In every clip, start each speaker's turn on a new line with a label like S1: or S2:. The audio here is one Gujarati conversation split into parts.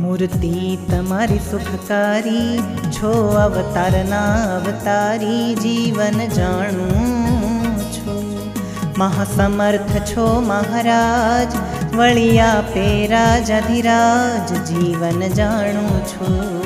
S1: મૂર્તિ તમારી સુખકારી. છો અવતારના અવતારી જીવન જાણું છો. મહાસમર્થ છો મહારાજ, વળિયા પે રાજાધિરાજ જીવન જાણું છું.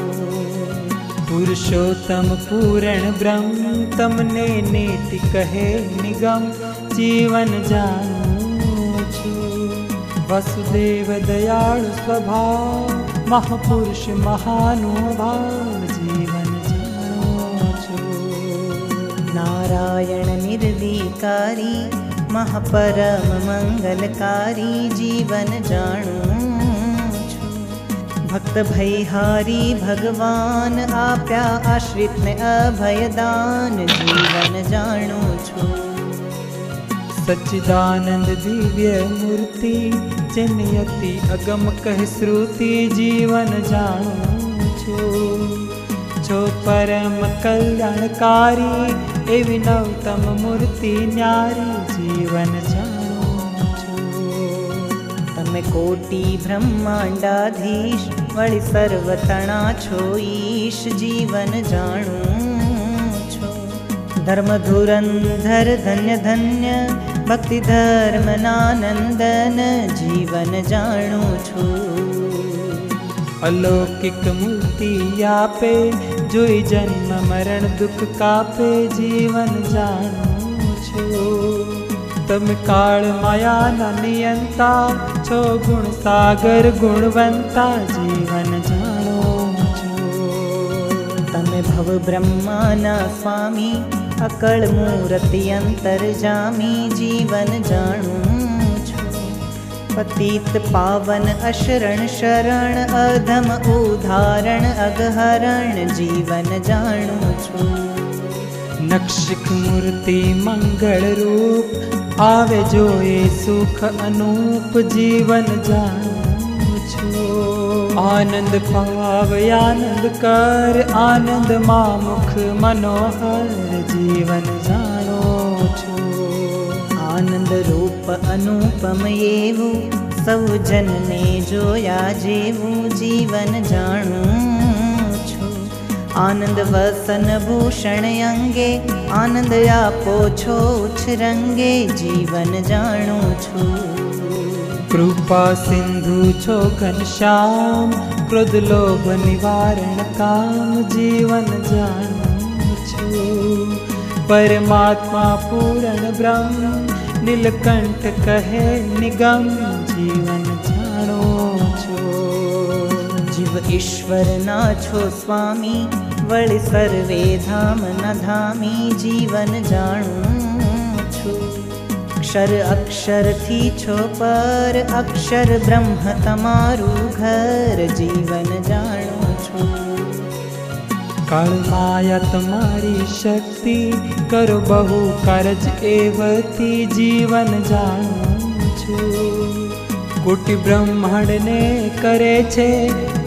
S2: પુરુષોત્તમ પૂરણ બ્રહ્મ તમને નેતિ કહે નિગમ, જીવન જાણું છું. વસુદેવ દયાળુ સ્વભાવ મહાપુરુષ મહાનુભાવ જીવન જાણું છું.
S1: નારાયણ નિર્વિકારી, મહાપરમ મંગલકારી જીવન જાણું છું. ભક્ત ભૈહારી ભગવાન આપ્યા આશ્રિતને અભયદાન જીવન જાણું છું.
S2: સચ્ચિદાનંદ દિવ્ય મૂર્તિ જેની અતિ અગમ કહે શ્રુતિ જીવન જાણું છું છો પરમ કલ્યાણકારી એવી નવતમ મૂર્તિ ન્યારી જીવન જાણું છું
S1: તમે કોટી બ્રહ્માંડાધીશ વળી સર્વતણા છો ઈશ જીવન જાણું ધર્મ ધુરંધર ધન્ય ધન્ય ભક્તિ ધર્મનાનંદન જીવન જાણું છું.
S2: અલૌકિક મૂર્તિ આપે જોઈ જન્મ મરણ દુઃખ કાપે જીવન જાણું છું. તમે કાળ માયાના નિયંતા છો ગુણ સાગર ગુણવંતા જીવન જાણો છો.
S1: તમે ભવ બ્રહ્માના સ્વામી અકળ મૂર્તિ અંતરજામી જીવન જાણું છું પતિત પાવન અશરણ શરણ અધમ ઉદાહરણ અગહરણ જીવન જાણું છું
S2: નક્ષિક મૂર્તિ મંગળ રૂપ આવે જોએ સુખ અનુપ જીવન જાણું આનંદ પાવ આનંદ કર આનંદમાં મુખ મનોહર જીવન જાણો છો
S1: આનંદ રૂપ અનુપમ એવું સૌ જનને જોયા જેવું જીવન જાણું છું આનંદ વસન ભૂષણ અંગે આનંદ આપો છો ઉછરંગે જીવન જાણું છું
S2: કૃપા સિંધુ છો ઘનશ્યામ ક્રોધ, લોભ, નિવારણ, કામ, જીવન જાણું છું. પરમાત્મા પૂરણ બ્રહ્મ, નીલકંઠ કહે નિગમ, જીવન જાણો છો.
S1: જીવ ઈશ્વરના છો સ્વામી, વળી સર્વે ધામના ધામી, જીવન જાણું અક્ષર અક્ષરથી છો પર અક્ષર બ્રહ્મ તમારું ઘર જીવન જાણું છો
S2: કાળમાયા તમારી શક્તિ કરો બહુ કરજ એવથી જીવન જાણું છું કોટી બ્રહ્માંડને કરે છે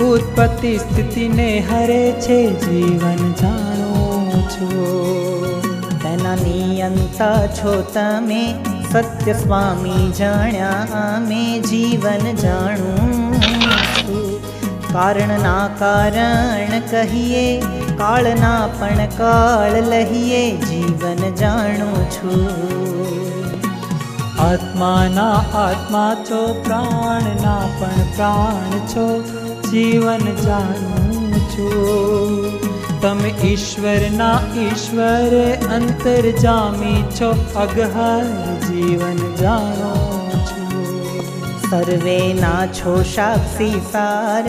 S2: ઉત્પત્તિ સ્થિતિને હરે છે જીવન જાણો છો
S1: તેના નિયંતા છો તમે સત્ય સ્વામી જાણ્યા અમે જીવન જાણું છું કારણના કારણ કહીએ કાળના પણ કાળ લહીએ જીવન જાણું છું
S2: આત્માના આત્મા છો પ્રાણના પણ પ્રાણ છો જીવન જાણું છું તમે ઈશ્વરના ઈશ્વરે અંતરજામી છો અગહર જીવન જાણો સર્વે
S1: ના છો સાક્ષી સાર,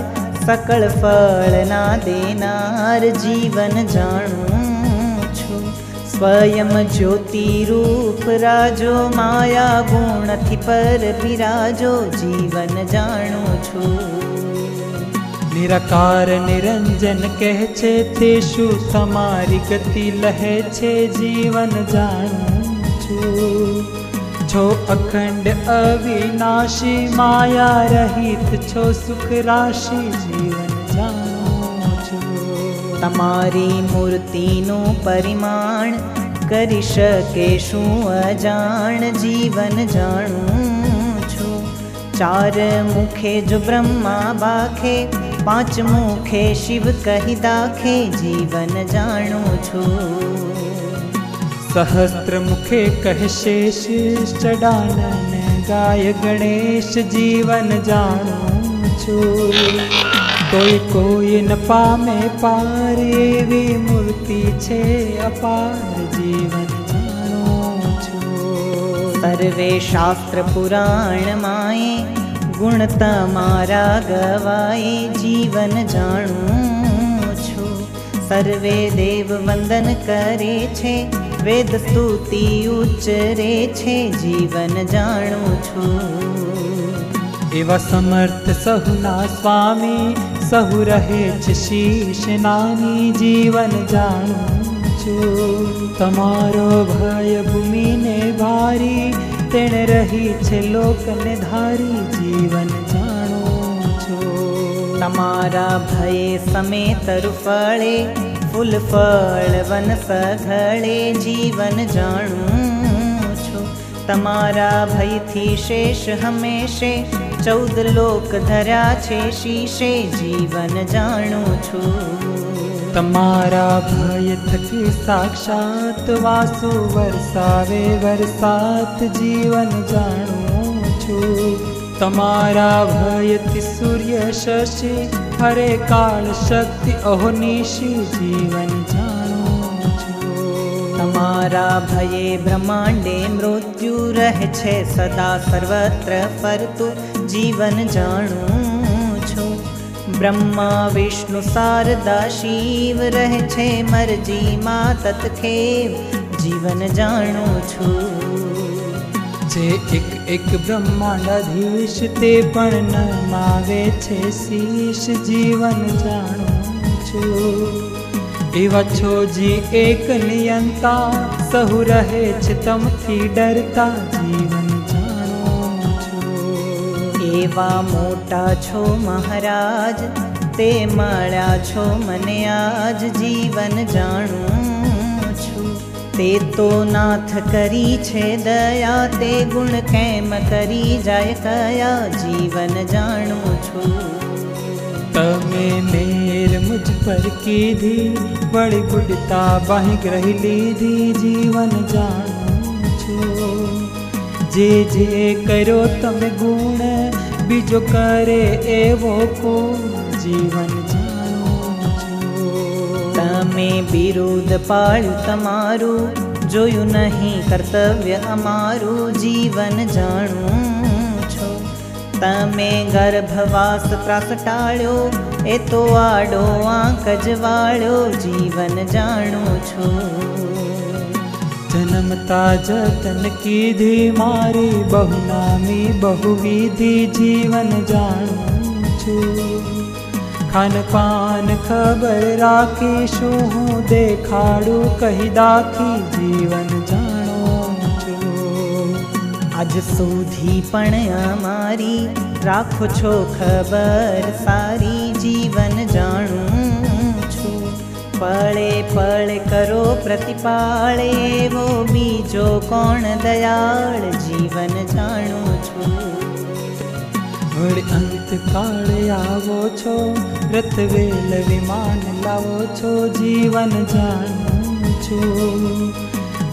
S1: સકળ ફળના દેનાર જીવન જાણું છું. સ્વયં જ્યોતિ રૂપ રાજો માયા ગુણથી પર બિરાજો જીવન જાણું છું.
S2: નિરાકાર નિરંજન કહે છે તે શું તમારી ગતિ લહે છે, જીવન જાણું છું. છો અખંડ અવિનાશી માયા રહિત છો સુખ રાશિ જીવન જાણો છો.
S1: તમારી મૂર્તિનું પરિમાણ કરી શકે શું અજાણ જીવન જાણું છું? ચાર મુખે જો બ્રહ્મા બાખે, પાંચ મુખે શિવ કહી દાખે જીવન જાણું છું.
S2: સહસ્ત્ર મુખે કહેશે શીશ ચડાનન ગાય ગણેશ જીવન જાણું છું કોઈ કોઈ ન પામે પાર એવી મૂર્તિ છે અપાર જીવન જાણું છું
S1: સર્વે શાસ્ત્ર પુરાણ માએ ગુણ તમારા ગવાય જીવન જાણું છું સર્વે દેવ વંદન કરે છે વેદ સ્તુતિ ઉચ્ચરે છે જીવન જાણું છું.
S2: એવા સમર્થ સહુના સ્વામી સહુ રહે છે શીશ નાની જીવન જાણું છું. તમારો ભય ભૂમિને ભારી તેણે રહી છે લોકને ધારી જીવન જાણું છું.
S1: તમારા ભય સમે તરફળે ફૂલ ફળ વન સઘળે જીવન જાણું છું તમારા ભયથી શેષ હંમેશે ચૌદ લોક ધર્યા છે શીશે જીવન જાણું છું
S2: તમારા ભય થકી સાક્ષાત વાસુ વરસાવે વરસાત જીવન જાણું છું તમારા ભયથી સૂર્ય શશી હરે કાળ શક્તિ અહોનિશી જીવન જાણો
S1: તમારા ભયે બ્રહ્માંડે મૃત્યુ રહે છે, સદા સર્વત્ર ફરતું જીવન જાણું છું. બ્રહ્મા, વિષ્ણુ, શારદા, શિવ રહે છે મરજીમાં તત્ખેવ જીવન જાણું છું.
S2: જે એક એક બ્રહ્માંડાધીશ તે પણ ન માવે છે, શીશ જીવન જાણું છું. એવા છોજી એક નિયંતા, સહુ રહે છે તમથી ડરતા, જીવન જાણું છું.
S1: એવા મોટા છો મહારાજ, તે મળ્યા છો મને આજ જીવન જાણું છું તે તો નાથ કરી છે દયા, તે ગુણ કેમ કરી જાય કયા? જીવન જાણું છું.
S2: તમે મેર મુજ પર કીધી બળી ગુડતા બાહી ગ્રહી લીધી, જીવન જાણું છું. જે જે કર્યો તમે ગુણ, બીજો કરે એવો કો જીવન
S1: તમે બિરુદ પાડ્યું તમારું જોયું નહીં કર્તવ્ય અમારું જીવન જાણું છો તમે ગર્ભવાસ ત્રાસ ટાળ્યો એ તો આડો આંક જ વાળ્યો જીવન જાણું છું
S2: જન્મતા જતન કીધી મારી બહુનામી બહુવિધિ જીવન જાણું છું ખાનપાન ખબર રાખીશું હું દેખાડું, કહી દાખી જીવન જાણો
S1: આજ સુધી પણ અમારી રાખો છો ખબર, સારી જીવન જાણું છું. પળે પળે કરો પ્રતિપાળ, એવો બીજો કોણ દયાળ જીવન જાણું છું.
S2: અંતકાળે આવો છો રથવેલ વિમાન લાવો છો, જીવન જાણું છું.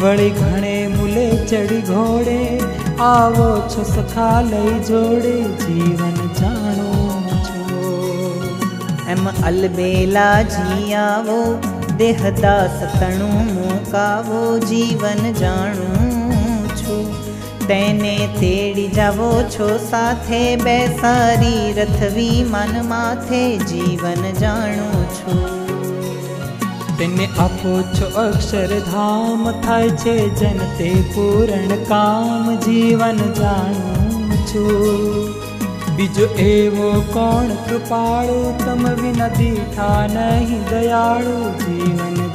S2: વળી ઘણે મુલે ચડી ઘોડે, આવો છો સખા લઈ જોડે, જીવન જાણું છું.
S1: એમ અલબેલા જી આવો દેહતા સતણું મુકાવો, જીવન જાણું તેને તેડી જાવો છો સાથે બેસારી રથવી મન માથે જીવન જાણું છું.
S2: તેને આપો છો અક્ષરધામ થાય છે જન તે પૂરણ કામ, જીવન જાણું છું. બીજો એવો કોણ, કૃપાળુ, તમ વિના દીઠા નહીં દયાળુ, જીવન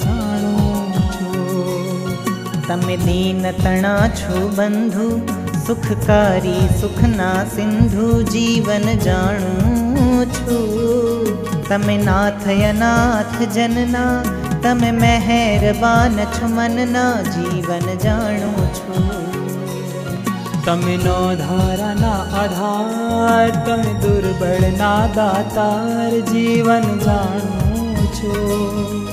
S1: તમે દીન તણા છો બંધુ, સુખકારી સુખના સિંધુ જીવન જાણું છું. તમે નાથ અનાથ જનના, તમે મહેરબાન છો મનના જીવન જાણું છું.
S2: તમે નો ધારાના આધાર, તમે દુર્બળના દાતાર, જીવન જાણું છો.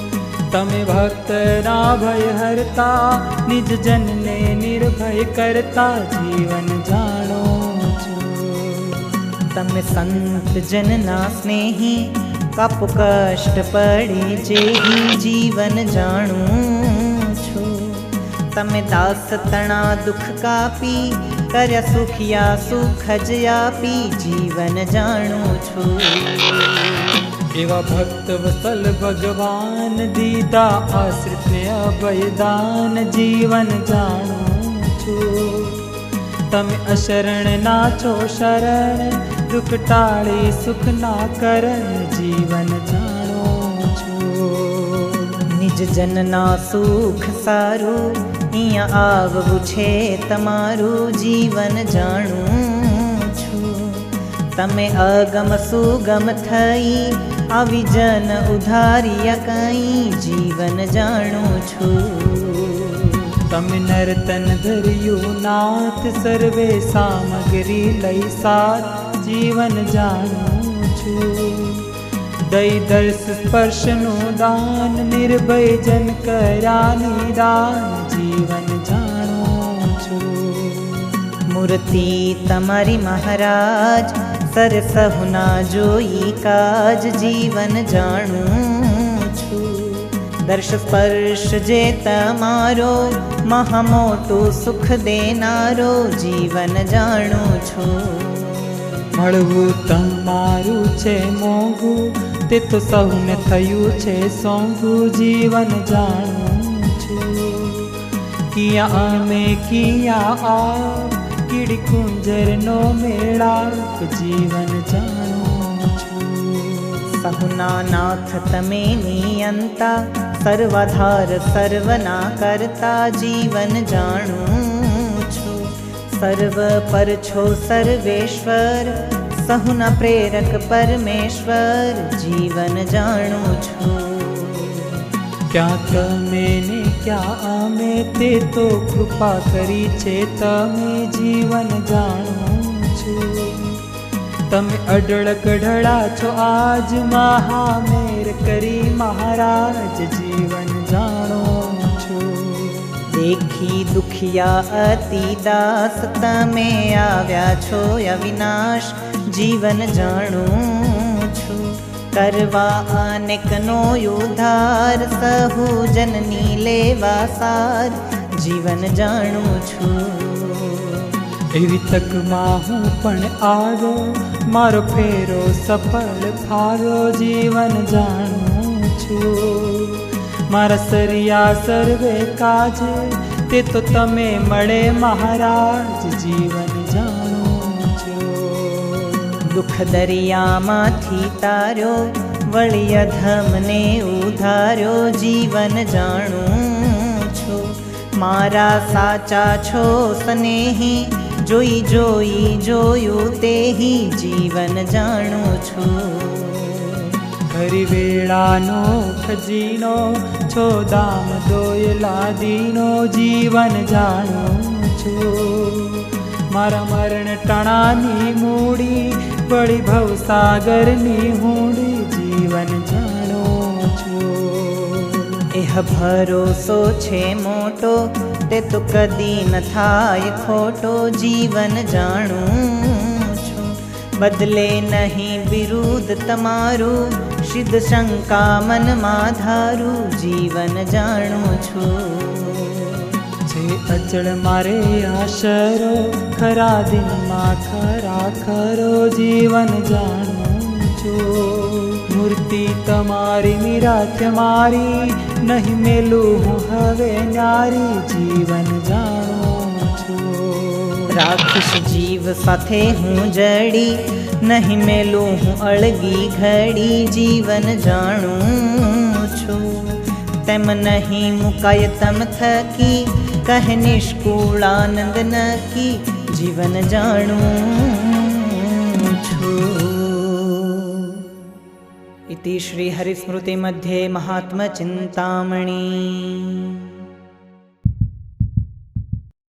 S2: તમે ભક્તના ભય હરતા નિજ જનને નિર્ભય કરતા જીવન જાણો છો
S1: તમે સંત જનના સ્નેહી કપ કષ્ટ પડે જે જીવન જાણું છો તમે દાસ તણા દુઃખ કાપી કર્યા સુખિયા સુખ જ આપી જીવન જાણું છું
S2: એવા ભક્ત વસલ ભગવાન દીદા આશ્રિતને અભયદાન, જીવન જાણું છું. તમે અશરણ ના છો શરણ દુઃખ ટાળી, સુખ ના કરણ જીવન જાણો છો.
S1: નિજ જનના સુખ સારું, અહીંયા આવવું છે તમારું જીવન જાણું છું. તમે અગમ સુગમ થઈ આવી જન ઉધારિયા કઈ જીવન જાણું છું.
S2: તમે નર્તન ધર્યું નાથ સર્વે સામગ્રી લઈ સાથ જીવન જાણું છું. દઈ દર્શ સ્પર્શનું દાન નિર્ભય જન કર્યા દાન જીવન જાણું છું.
S1: મૂર્તિ તમારી મહારાજ સરસહુના જોઈ કાજ જીવન જાણું છું. દર્શ સ્પર્શ જે તમારો, મહામોટું સુખ દેનારો જીવન જાણું છું.
S2: મળવું તમારું છે મોંઘું, તે તો સૌને થયું છે સોંગું જીવન જાણું છું. કિયા અમે, કિયા આ કીડી કુંજરનો મેળાપ જીવન જાણું
S1: સહુના નાથ તમે નિયંતા સર્વાધાર સર્વના કરતા જીવન જાણું છું સર્વ પર છો સર્વેશ્વર સહુના પ્રેરક પરમેશ્વર જીવન જાણું છું
S2: ક્યાં તમે ક્યાં અમે તે તો કૃપા કરી છે, તમે જીવન જાણું છો. તમે અડળ કઢળા છો, આજ મહામેર કરી મહારાજ જીવન જાણો છો.
S1: દેખી દુખિયા અતિ દાસ, તમે આવ્યા છો અવિનાશ, જીવન જાણું કરવા અનેકનો ઉદ્ધાર સહુ જનની લેવા સાર જીવન જાણું છું
S2: એવી તકમાં હું પણ આવ્યો મારો ફેરો સફળ થારો જીવન જાણું છું મારા સરિયા સર્વે કાજે તે તો તમે મળે મહારાજ જીવન
S1: દુઃખ દરિયામાંથી તાર્યો વળી અધમને ઉધાર્યો, જીવન જાણું છું. મારા સાચા છો સ્નેહી, જોઈ જોઈ જોયું તેહી જીવન જાણું છું.
S2: ખરી વેળાનો ખજીનો છો, દામ દોયલાદીનો જીવન જાણું છું. મારા મરણ ટણાની મૂડી વળી ભવસાગરની હુંડી જીવન જાણું છું.
S1: એહ ભરોસો છે મોટો, તે તો કદી ન થાય ખોટો, જીવન જાણું છું. બદલે નહીં વિરુદ્ધ તમારું, સિદ્ધ શંકા મનમાં ધારું, જીવન જાણું છું.
S2: છે અચળ મારે આશરો ખરા દિનમાં ખરા ખરો જીવન જાણું છું મૂર્તિ તમારી નિરાત્ય મારી નહીં મેલું હું હવે નારી જીવન જાણું છું
S1: રાખીશ જીવ સાથે હું જડી નહીં મેલું હું અળગી ઘડી જીવન જાણું છું તેમ નહીં મુકાય તમ થકી કહે નિષ્કુળાનંદ નકી જીવન જાણું છું ઇતિ શ્રી હરિસ્મૃતિ મધ્યે મહાત્મચિંતામણી